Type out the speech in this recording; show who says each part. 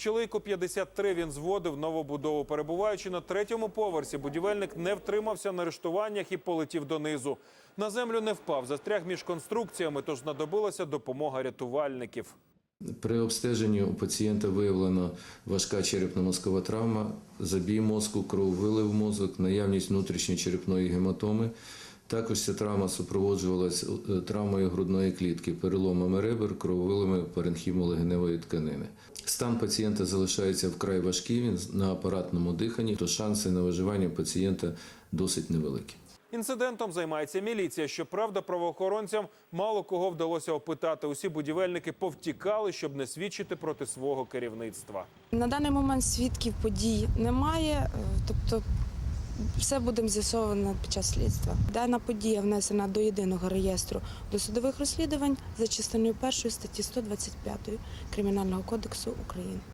Speaker 1: Чоловіку 53, він зводив новобудову. Перебуваючи на третьому поверсі, будівельник не втримався на рештуваннях і полетів донизу. На землю не впав, застряг між конструкціями, тож знадобилася допомога рятувальників.
Speaker 2: При обстеженні у пацієнта виявлено важка черепно-мозкова травма, забій мозку, крововилив мозок, наявність внутрішньочерепної гематоми. Також ця травма супроводжувалась е, травмою грудної клітки, переломами ребер, крововилами паренхіму легеневої тканини. Стан пацієнта залишається вкрай важкий, він на апаратному диханні, то шанси на виживання пацієнта досить невеликі.
Speaker 1: Інцидентом займається міліція. Щоправда, правоохоронцям мало кого вдалося опитати. Усі будівельники повтікали, щоб не свідчити проти свого керівництва.
Speaker 3: На даний момент свідків подій немає, е, тобто все будемо з'ясовано під час слідства. Дана подія внесена до єдиного реєстру досудових розслідувань за частиною першої статті 125 Кримінального кодексу України.